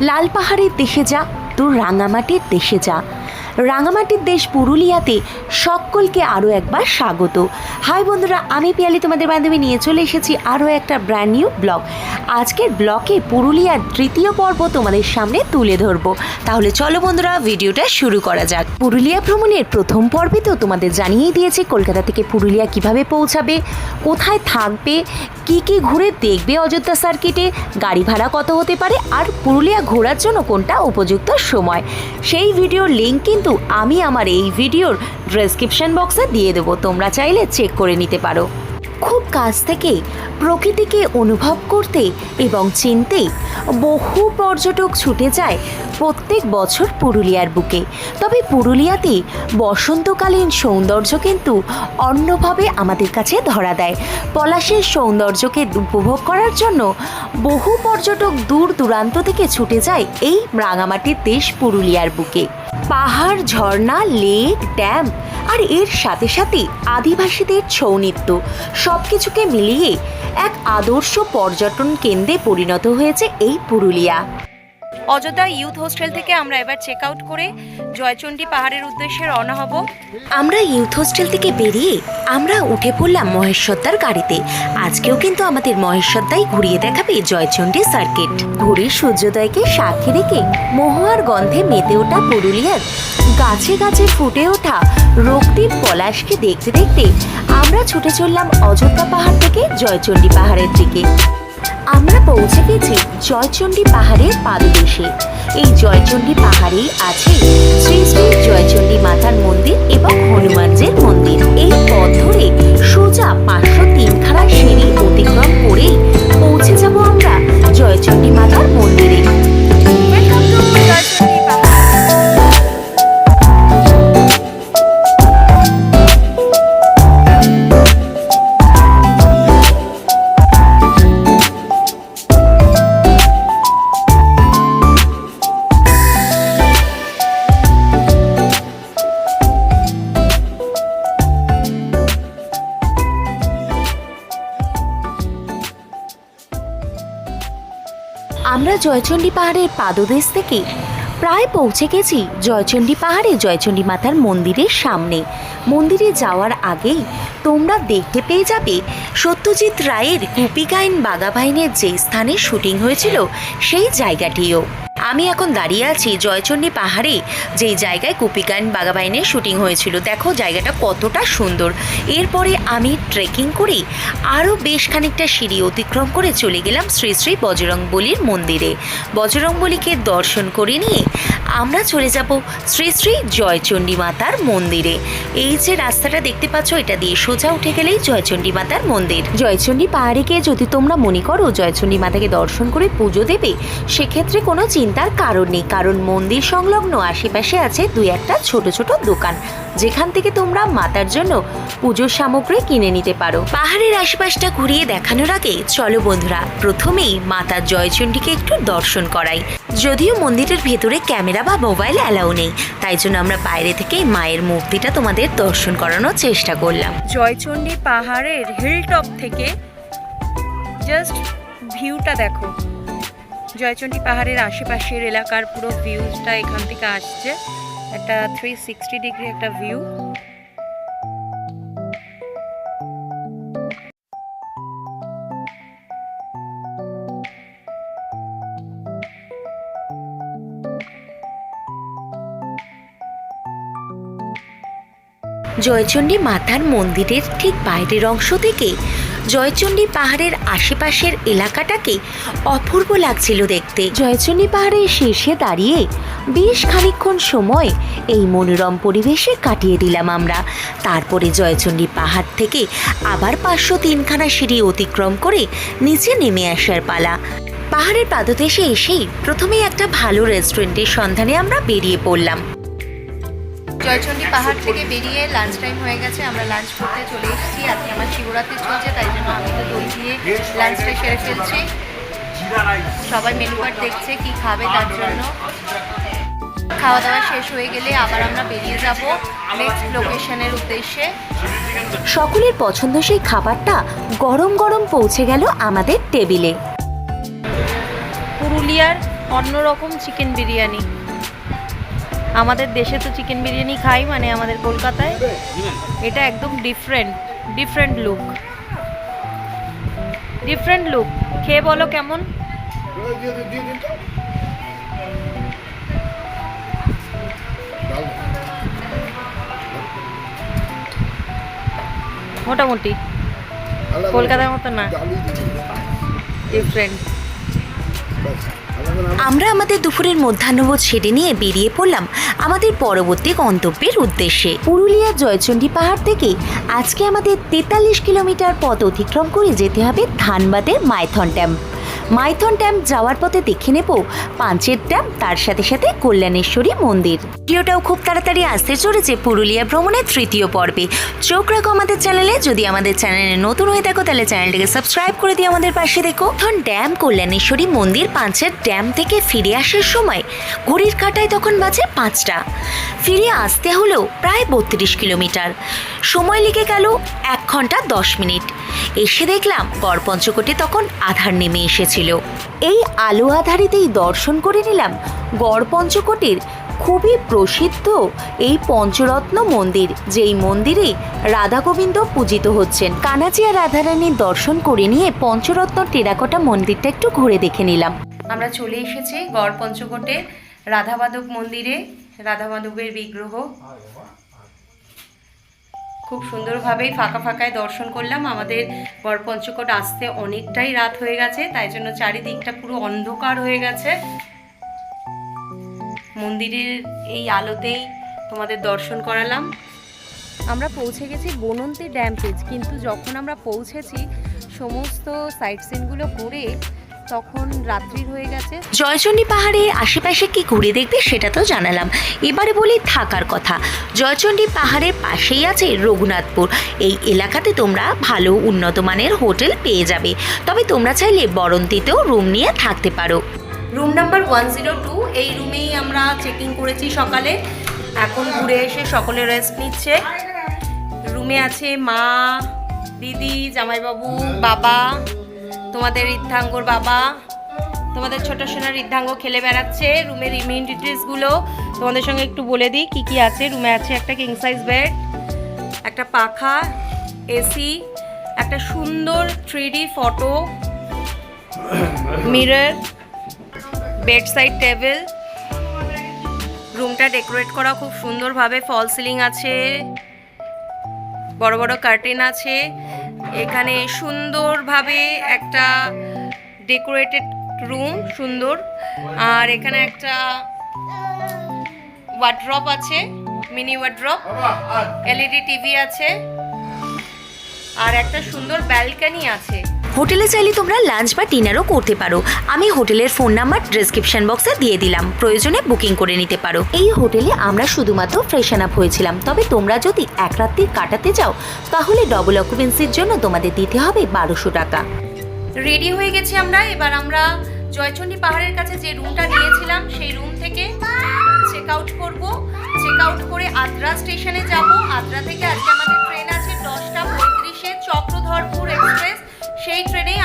লাল পাহাড়ের দেশে যা তোর রাঙামাটির দেশে যা। রাঙামাটির দেশ পুরুলিয়াতে সকলকে আরও একবার স্বাগত। হাই বন্ধুরা, আমি পিয়ালি, তোমাদের বান্ধবী। নিয়ে চলে এসেছি আরও একটা ব্র্যান্ড নিউ ব্লগ আজকের ব্লকে পুরুলিয়ার তৃতীয় পর্ব তোমাদের সামনে তুলে ধরবো। তাহলে চলো বন্ধুরা, ভিডিওটা শুরু করা যাক। পুরুলিয়া ভ্রমণের প্রথম পর্বে তো তোমাদের জানিয়েই দিয়েছি, কলকাতা থেকে পুরুলিয়া কীভাবে পৌঁছাবে, কোথায় থাকবে, কি কি ঘুরে দেখবে অযোধ্যা সার্কিটে গাড়ি ভাড়া কত হতে পারে, আর পুরুলিয়া ঘোরার জন্য কোনটা উপযুক্ত সময়। সেই ভিডিওর লিঙ্ক কিন্তু আমি আমার এই ভিডিওর ডেসক্রিপশন বক্সে দিয়ে দেবো। তোমরা চাইলে চেক করে নিতে পারো। খুব কাছ থেকে প্রকৃতিকে অনুভব করতে এবং চিনতে বহু পর্যটক ছুটে যায় প্রত্যেক বছর পুরুলিয়ার বুকে। তবে পুরুলিয়াতে বসন্তকালীন সৌন্দর্য কিন্তু অন্যভাবে আমাদের কাছে ধরা দেয়। পলাশের সৌন্দর্যকে উপভোগ করার জন্য বহু পর্যটক দূর দূরান্ত থেকে ছুটে যায় এই রাঙামাটির দেশ পুরুলিয়ার বুকে। পাহাড়, ঝর্ণা, লেক, ড্যাম আর এর সাথে সাথে আদিবাসীদের ছৌ নৃত্য। সব কিছুকে মিলিয়ে এক আদর্শ পর্যটন কেন্দ্রে পরিণত হয়েছে এই পুরুলিয়া। অযোধ্যা ইউথ হোস্টেল থেকে আমরা এবার চেক আউট করে জয়চণ্ডী পাহাড়ের উদ্দেশ্যে রওনা হব। আমরা ইউথ হোস্টেল থেকে বেরিয়ে আমরা উঠে পড়লাম মহেশ্বরদার গাড়িতে। আজকেও কিন্তু আমাদের মহেশ্বরদাই ঘুরিয়ে দেখাবে জয়চণ্ডী সার্কিট ঘুরে সূর্যোদয়কে সাক্ষী রেখে মহুয়ার গন্ধে মেতে ওঠা পুরুলিয়ার গাছে গাছে ফুটে ওঠা রক্তিম পলাশকে দেখতে দেখতে আমরা ছুটে চললাম অযোধ্যা পাহাড় থেকে জয়চণ্ডী পাহাড়ের দিকে। পৌঁছে গেছে জয়চণ্ডী পাহাড়ের পাদদেশে। এই জয়চণ্ডী পাহাড়েই আছে শ্রী শ্রী জয়চণ্ডী মাতার মন্দির এবং হনুমানজির মন্দির। এই পথ ধরে সোজা পাঁচশো তিনখানা সিঁড়ি অতিক্রম করেই পৌঁছে যাব আমরা জয়চণ্ডী মাতার মন্দিরে। আমরা জয়চণ্ডী পাহাড়ের পাদদেশ থেকে প্রায় পৌঁছে গেছি জয়চণ্ডী পাহাড়ে, জয়চণ্ডী মাতার মন্দিরের সামনে। মন্দিরে যাওয়ার আগেই তোমরা দেখতে পেয়ে যাবে সত্যজিৎ রায়ের কুপিকাইন বাগাভাইনের যে স্থানে শুটিং হয়েছিল সেই জায়গাটিও। আমি এখন দাঁড়িয়ে আছি জয়চণ্ডী পাহাড়ে, যেই জায়গায় কুপিকাইন বাগাবাইনের শুটিং হয়েছিল। দেখো, জায়গাটা কতটা সুন্দর। এরপরে আমি ট্রেকিং করে আরও বেশ খানিকটা সিঁড়ি অতিক্রম করে চলে গেলাম শ্রী শ্রী বজরংবলির মন্দিরে। বজরংবলীকে দর্শন করে নিয়ে আমরা চলে যাব শ্রী শ্রী জয়চণ্ডী মাতার মন্দিরে। এই যে রাস্তাটা দেখতে পাচ্ছ, এটা দিয়ে সোজা উঠে গেলেই জয়চণ্ডী মাতার মন্দির। জয়চণ্ডী পাহাড়ে গিয়ে যদি তোমরা মনে করো জয়চণ্ডী মাতাকে দর্শন করে পুজো দেবে, সেক্ষেত্রে কোনো চিন্তার কারণ নেই, কারণ মন্দির সংলগ্ন আশেপাশে আছে দুই একটা ছোট ছোট দোকান। যেখান থেকে তোমরা মাতার জন্য পুজোর সামগ্রী কিনে নিতে পারো। পাহাড়ের আশেপাশটা ঘুরিয়ে দেখানোর আগে চলো বন্ধুরা, প্রথমেই মাতার জয়চণ্ডীকে একটু দর্শন করাই। যদিও মন্দিরের ভেতরে ক্যামেরা বা মোবাইল অ্যালাউ নেই, তাই জন্য আমরা বাইরে থেকেই মায়ের মূর্তিটা তোমাদের দর্শন করানোর চেষ্টা করলাম। জয়চণ্ডী পাহাড়ের হিল টপ থেকে জাস্ট ভিউটা দেখো। জয়চণ্ডী পাহাড়ের আশেপাশের এলাকার পুরো ভিউজটা এখান থেকে আসছে। একটা থ্রি সিক্সটি ডিগ্রি একটা ভিউ জয়চণ্ডী মাতার মন্দিরের ঠিক বাইরের অংশ থেকে জয়চণ্ডী পাহাড়ের আশেপাশের এলাকাটাকে অপূর্ব লাগছিল দেখতে। জয়চণ্ডী পাহাড়ের শীর্ষে দাঁড়িয়ে বেশ খানিকক্ষণ সময় এই মনোরম পরিবেশে কাটিয়ে দিলাম আমরা। তারপরে জয়চণ্ডী পাহাড় থেকে আবার পাঁচশো তিনখানা সিঁড়ি অতিক্রম করে নিচে নেমে আসার পালা। পাহাড়ের পাদদেশে এসেই প্রথমেই একটা ভালো রেস্টুরেন্টের সন্ধানে আমরা বেরিয়ে পড়লাম। জয়চণ্ডী পাহাড় থেকে বেরিয়ে লাঞ্চ টাইম হয়ে গেছে আমরা লাঞ্চ করতে চলে এসেছি। আজকে আমার শিবরাত্রি চলছে তাই জন্য আমি তো দই দিয়ে লাঞ্চটা সেরে ফেলছি। সবাই মেনু কার্ড দেখছে কি খাবে তার জন্য। খাওয়া দাওয়া শেষ হয়ে গেলে আবার আমরা বেরিয়ে যাব নেক্সট লোকেশনের উদ্দেশ্যে। সকলের পছন্দ সেই খাবারটা গরম গরম পৌঁছে গেল আমাদের টেবিলে পুরুলিয়ার অন্যরকম চিকেন বিরিয়ানি। আমাদের দেশে তো চিকেন বিরিয়ানি খাই মানে আমাদের কলকাতায়। এটা একদম different different look different look খেয়ে বলো কেমন? মোটামুটি। কলকাতার মতো না। ডিফারেন্ট আমরা আমাদের দুপুরের মধ্যাহ্নভোজ সেরে নিয়ে বেরিয়ে পড়লাম আমাদের পরবর্তী গন্তব্যের উদ্দেশ্যে। পুরুলিয়ার জয়চণ্ডী পাহাড় থেকে আজকে আমাদের তেতাল্লিশ কিলোমিটার পথ অতিক্রম করে যেতে হবে ধানবাদের মাইথন ড্যাম। মাইথন ড্যাম যাওয়ার পথে দেখে নেব পাঞ্চের ড্যাম, তার সাথে সাথে কল্যাণেশ্বরী মন্দির। ভিডিওটাও খুব তাড়াতাড়ি আসতে চলেছে পুরুলিয়া ভ্রমণের তৃতীয় পর্বে। চোখ রাখো আমাদের চ্যানেলে, যদি আমাদের চ্যানেলে নতুন হয়ে থাকো, তাহলে চ্যানেলটিকে সাবস্ক্রাইব করে দিয়ে আমাদের পাশে দেখো। তখন ড্যাম, কল্যাণেশ্বরী মন্দির পাঁচের ড্যাম থেকে ফিরে আসার সময় ঘড়ির কাটায় তখন বাজে পাঁচটা। ফিরে আসতে হলো প্রায় বত্রিশ কিলোমিটার। সময় লেগে গেল এক ঘণ্টা দশ মিনিট। এসে দেখলাম গড়পঞ্চকোটে তখন আধার নেমে এসেছিল। এই আলো আধারিতেই দর্শন করে নিলাম গড়পঞ্চকোটের খুবই প্রসিদ্ধ এই পঞ্চরত্ন মন্দির, যেই মন্দিরে রাধা গোবিন্দ পূজিত হচ্ছেন। কানাচিয়া রাধারানীর দর্শন করে নিয়ে পঞ্চরত্ন টেরাকোটা মন্দিরটা একটু ঘুরে দেখে নিলাম। আমরা চলে এসেছি গড় পঞ্চকোটে রাধা মাধব মন্দিরে রাধা মাধবের বিগ্রহ। খুব সুন্দরভাবেই ফাঁকা ফাঁকায় দর্শন করলাম। আমাদের গড় পঞ্চকোট আসতে অনেকটাই রাত হয়ে গেছে, তাই জন্য চারিদিকটা পুরো অন্ধকার হয়ে গেছে। মন্দিরের এই আলোতেই তোমাদের দর্শন করালাম। আমরা পৌঁছে গেছি বনন্তি ড্যাম পেজ, কিন্তু যখন আমরা পৌঁছেছি, সমস্ত সাইট সিনগুলো ঘুরে তখন রাত্রি হয়ে গেছে। জয়চণ্ডী পাহাড়ে আশেপাশে কি ঘুরে দেখবে সেটা তো জানালাম। এবারে বলি থাকার কথা। জয়চণ্ডী পাহাড়ের পাশেই আছে রঘুনাথপুর। এই এলাকাতে তোমরা ভালো উন্নত মানের হোটেল পেয়ে যাবে। তবে তোমরা চাইলে বরন্তিতেও রুম নিয়ে থাকতে পারো। Room number one zero two এই রুমেই আমরা চেকিং করেছি সকালে। এখন ঘুরে এসে সকলে রেস্ট নিচ্ছে। রুমে আছে মা দিদি জামাইবাবু বাবা। তোমাদের ঋদ্ধাঙ্গর বাবা, তোমাদের ছোট সোনার ঋদ্ধাঙ্গ খেলে বেড়াচ্ছে, রুমের ইমিউনিটিসগুলো তোমাদের সঙ্গে একটু বলে দিই, কি কি আছে? রুমে আছে একটা কিং সাইজ বেড একটা পাখা এসি একটা সুন্দর three photo mirror bed side table রুমটা ডেকোরেট করা খুব সুন্দরভাবে ফল সিলিং আছে। বড় বড় কার্টেন আছে। এখানে সুন্দরভাবে একটা ডেকোরেটেড রুম সুন্দর। আর এখানে একটা ওয়ার্ড্রপ আছে মিনি ওয়ার্ড্রপ এলইডি টিভি আছে। আর একটা সুন্দর ব্যালকানি আছে। হোটেলে চাইলে তোমরা লাঞ্চ বা ডিনারও করতে পারো। আমি হোটেলের ফোন নাম্বার ডিসক্রিপশন বক্সে দিয়ে দিলাম। প্রয়োজনে বুকিং করে নিতে পারো। এই হোটেলে আমরা শুধুমাত্র ফ্রেশন আপ হয়েছিলাম। তবে তোমরা যদি এক রাত্রি কাটাতে যাও তাহলে ডবল অকুপেন্সির জন্য তোমাদের দিতে হবে বারোশো টাকা। রেডি হয়ে গেছি আমরা। এবার আমরা জয়চন্ডী পাহাড়ের কাছে যে রুমটা নিয়েছিলাম, সেই রুম থেকে চেক আউট করব। চেক আউট করে আদ্রা স্টেশনে যাব। আদ্রা থেকে আজকে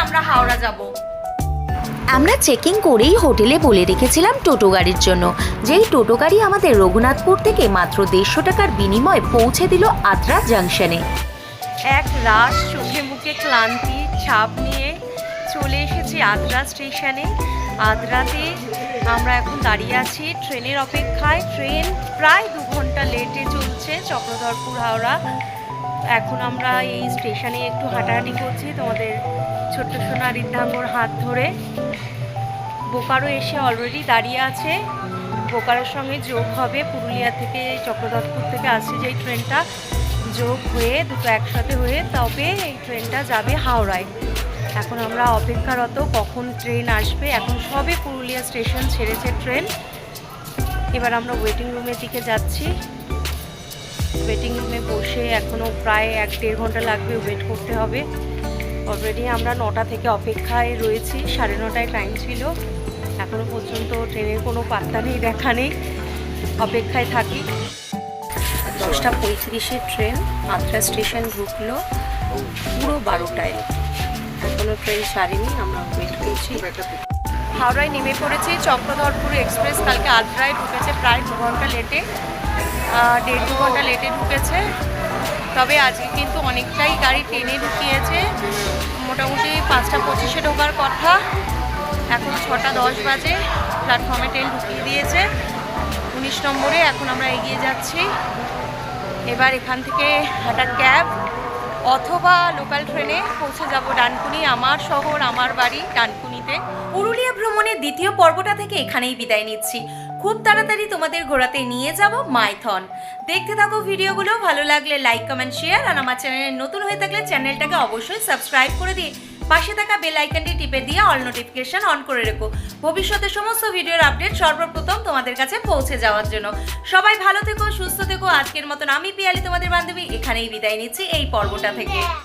আমরা হাওড়া যাব। আমরা চেকিং করেই হোটেলে বলে রেখেছিলাম টোটো গাড়ির জন্য। যেই টোটো গাড়ি আমাদের রঘুনাথপুর থেকে মাত্র দেড়শো টাকার বিনিময়ে পৌঁছে দিল আদ্রা জাংশনে। এক রাস চোখে মুখে ক্লান্তি ছাপ নিয়ে চলে এসেছি আদ্রা স্টেশনে। আদ্রাতে আমরা এখন দাঁড়িয়ে আছি ট্রেনের অপেক্ষায়। ট্রেন প্রায় দু ঘণ্টা লেটে চলছে চক্রধরপুর হাওড়া এখন আমরা এই স্টেশনে একটু হাঁটাহাঁটি করছি, তোমাদের ছোট্ট সোনা ঋদ্ধাঙ্গর হাত ধরে। বোকারো এসে অলরেডি দাঁড়িয়ে আছে। বোকারোর সঙ্গে যোগ হবে, পুরুলিয়া থেকে চক্রধরপুর থেকে আসছে যেই ট্রেনটা। যোগ হয়ে, দুটো একসাথে হয়ে, তবে এই ট্রেনটা যাবে হাওড়ায়। এখন আমরা অপেক্ষারত কখন ট্রেন আসবে। এখন সবে পুরুলিয়া স্টেশন ছেড়েছে ট্রেন। এবার আমরা ওয়েটিং রুমের দিকে যাচ্ছি। ওয়েটিং রুমে বসে এখনও প্রায় এক দেড় ঘণ্টা লাগবে ওয়েট করতে হবে। অলরেডি আমরা নটা থেকে অপেক্ষায় রয়েছি, সাড়ে নটায় টাইম ছিল। এখনও পর্যন্ত ট্রেনের কোনো পাত্তা নেই, দেখা নেই। অপেক্ষায় থাকি। দশটা পঁয়ত্রিশে ট্রেন আদ্রা স্টেশন ঢুকলো পুরো বারোটায়। এখনও ট্রেন ছাড়েনি আমরা ওয়েট করছি। হাওড়ায় নেমে পড়েছি চক্রধরপুর এক্সপ্রেস, কালকে আদ্রায় ঢুকেছে প্রায় দু ঘণ্টা লেটে দেড় দু ঘণ্টা লেটে ঢুকেছে। তবে আজকে কিন্তু অনেকটাই গাড়ি ট্রেনে ঢুকিয়েছে। মোটামুটি পাঁচটা পঁচিশে ঢোকার কথা। এখন ছটা দশ বাজে। প্ল্যাটফর্মে ট্রেন ঢুকিয়ে দিয়েছে। উনিশ নম্বরে এখন আমরা এগিয়ে যাচ্ছি। এবার এখান থেকে একটা ক্যাব অথবা লোকাল ট্রেনে পৌঁছে যাব ডানকুনি, আমার শহর, আমার বাড়ি ডানকুনিতে। পুরুলিয়া ভ্রমণের দ্বিতীয় পর্বটা থেকে এখানেই বিদায় নিচ্ছি। খুব তাড়াতাড়ি তোমাদের ঘোরাতে নিয়ে যাব মাইথন। দেখতে থাকো ভিডিওগুলো, ভালো লাগলে লাইক কমেন্ট শেয়ার আর আমার চ্যানেলে নতুন হয়ে থাকলে চ্যানেলটাকে অবশ্যই সাবস্ক্রাইব করে দিয়ে পাশে থাকা বেল আইকনটি টিপে দিয়ে অল নোটিফিকেশন অন করে রেখো। ভবিষ্যতে সমস্ত ভিডিওর আপডেট সর্বপ্রথম তোমাদের কাছে পৌঁছে যাওয়ার জন্য। সবাই ভালো থেকো, সুস্থ থেকো। আজকের মতন আমি পিয়ালি, তোমাদের বান্ধবী। এখানেই বিদায় নিচ্ছি এই পর্বটা থেকে।